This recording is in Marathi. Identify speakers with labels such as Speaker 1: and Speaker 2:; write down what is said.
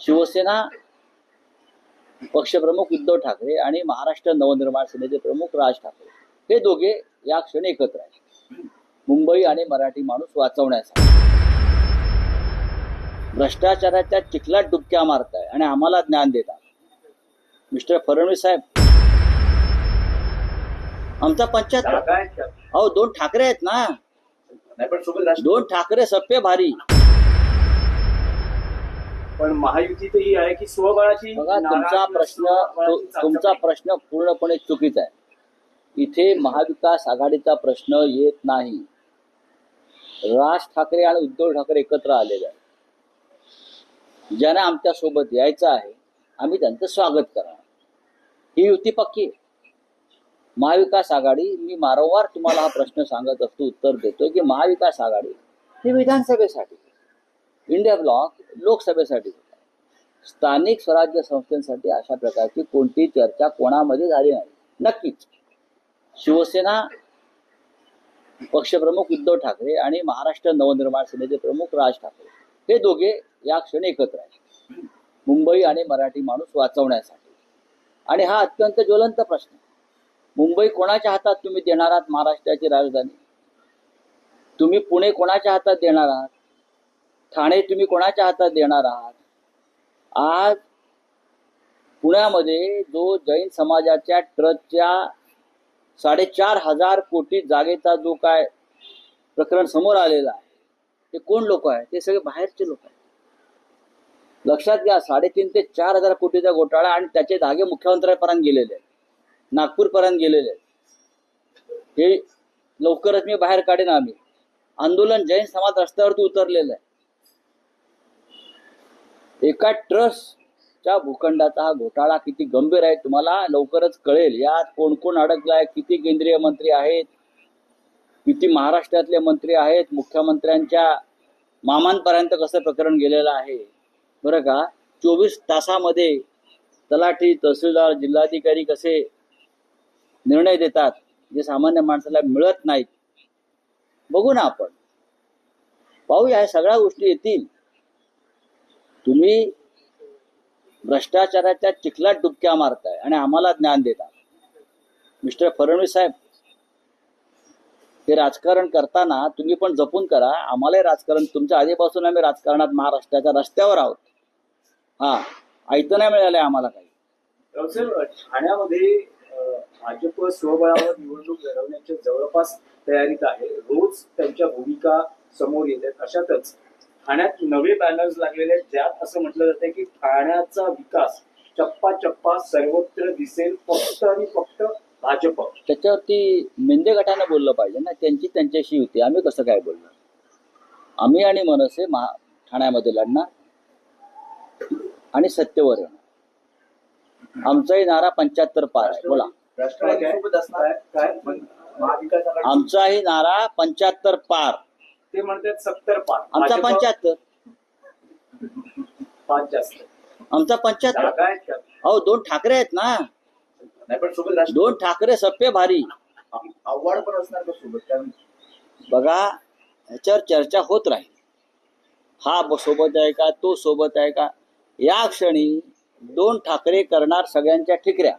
Speaker 1: शिवसेना पक्षप्रमुख उद्धव ठाकरे आणि महाराष्ट्र नवनिर्माण सेनेचे प्रमुख राज ठाकरे. हे दोघे या क्षणी एकत्र आहेत. मुंबई आणि मराठी माणूस वाचवण्यासाठी. भ्रष्टाचाराच्या चिखलात डुबक्या मारताय आणि आम्हाला ज्ञान देतात. मिस्टर फडणवीस साहेब. आमचा पंचायत? अहो दोन ठाकरे आहेत ना. दोन ठाकरे सप्पे भारी.
Speaker 2: पण महायुतीतही आहे की स्वबळाची
Speaker 1: बघा तुमचा प्रश्न. तुमचा प्रश्न पूर्णपणे चुकीचा आहे. इथे महाविकास आघाडीचा प्रश्न येत नाही. राज ठाकरे आणि उद्धव ठाकरे एकत्र आलेले आहेत. ज्यांना आमच्यासोबत यायचं आहे आम्ही त्यांचं स्वागत करणार. ही युती पक्की आहे. महाविकास आघाडी मी वारंवार तुम्हाला हा प्रश्न सांगत असतो उत्तर देतो की महाविकास आघाडी ही विधानसभेसाठी. इंडिया ब्लॉक लोकसभेसाठी स्थानिक स्वराज्य संस्थांसाठी अशा प्रकारची कोणतीही चर्चा कोणामध्ये झाली नाही. नक्कीच. शिवसेना पक्षप्रमुख उद्धव ठाकरे आणि महाराष्ट्र नवनिर्माण सेनेचे प्रमुख राज ठाकरे हे दोघे या क्षणी एकत्र आहेत मुंबई आणि मराठी माणूस वाचवण्यासाठी. आणि हा अत्यंत ज्वलंत प्रश्न. आहे. मुंबई कोणाच्या हातात तुम्ही देणार आहात? महाराष्ट्राची राजधानी. तुम्ही पुणे कोणाच्या हातात देणार आहात? ठाणे तुम्ही कोणाच्या हातात देणार आहात? आज पुण्यामध्ये जो जैन समाजाच्या ट्रस्टच्या साडेचार हजार कोटी जागेचा जो काय प्रकरण समोर आलेला आहे ते कोण लोक आहे ते सगळे बाहेरचे लोक आहेत. लक्षात घ्या साडेतीन ते चार हजार कोटीचा घोटाळा आणि त्याचे धागे मुख्यमंत्र्यांपर्यंत गेलेले आहेत. नागपूरपर्यंत गेलेले आहेत. हे लवकरच मी बाहेर काढेन आम्ही. आंदोलन जैन समाज रस्त्यावरती उतरलेलं आहे. एका ट्रस्टच्या भूखंडाचा हा घोटाळा किती गंभीर आहे तुम्हाला लवकरच कळेल. यात कोण कोण अडकलाय किती केंद्रीय मंत्री आहेत किती महाराष्ट्रातले मंत्री आहेत मुख्यमंत्र्यांच्या मामांपर्यंत कसं प्रकरण गेलेलं आहे? बरं का? चोवीस तासामध्ये तलाठी तहसीलदार जिल्हाधिकारी कसे निर्णय देतात जे सामान्य माणसाला मिळत नाहीत? बघू ना आपण. पाहूया ह्या सगळ्या गोष्टी येतील. तुम्ही भ्रष्टाचाराच्या चिखलात डुबक्या मारताय आणि आम्हाला ज्ञान देता. मिस्टर फडणवीस साहेब हे राजकारण करताना तुम्ही पण जपून करा. आम्हालाही राजकारण तुमच्या आधीपासून आम्ही राजकारणात महाराष्ट्राच्या रस्त्यावर आहोत. हा ऐकतं नाही मिळालंय आम्हाला काही.
Speaker 2: ठाण्यामध्ये भाजप स्वबळावर निवडणूक लढवण्याच्या जवळपास तयारीत आहे. रोज त्यांच्या भूमिका समोर येतात. अशातच ठाण्यात नवे बॅनर्स लागलेले आहेत. ज्यात असं म्हटलं जातं की ठाण्याचा विकास चप्पा चप्पा सर्वत्र दिसेल फक्त आणि फक्त भाजप.
Speaker 1: त्याच्यावरती मेंदे गटाने बोललं पाहिजे ना. त्यांची त्यांच्याशी होती आम्ही कसं काय बोलणार? आम्ही आणि मनसे महा ठाण्यामध्ये लढणार आणि सत्यवर येणार. आमचाही नारा पंच्याहत्तर पार आहे. बोला. आमचाही नारा पंच्याहत्तर पार.
Speaker 2: ते म्हणतात सत्तर पाच
Speaker 1: आमचा
Speaker 2: भाजप
Speaker 1: पंच्याहत्तर.
Speaker 2: पाच जास्त.
Speaker 1: आमचा पंच्याहत्तर.
Speaker 2: जागा आहेत का?
Speaker 1: अहो दोन ठाकरे आहेत ना.
Speaker 2: नाही पण सोबत राष्ट्र
Speaker 1: दोन ठाकरे सप्पे भारी.
Speaker 2: आव्हाड पण असणार का सोबत? कारण
Speaker 1: बघा ह्याच्यावर चर्चा होत राहील. हा ब- सोबत आहे का तो सोबत आहे का? या क्षणी दोन ठाकरे करणार सगळ्यांच्या ठिकऱ्या.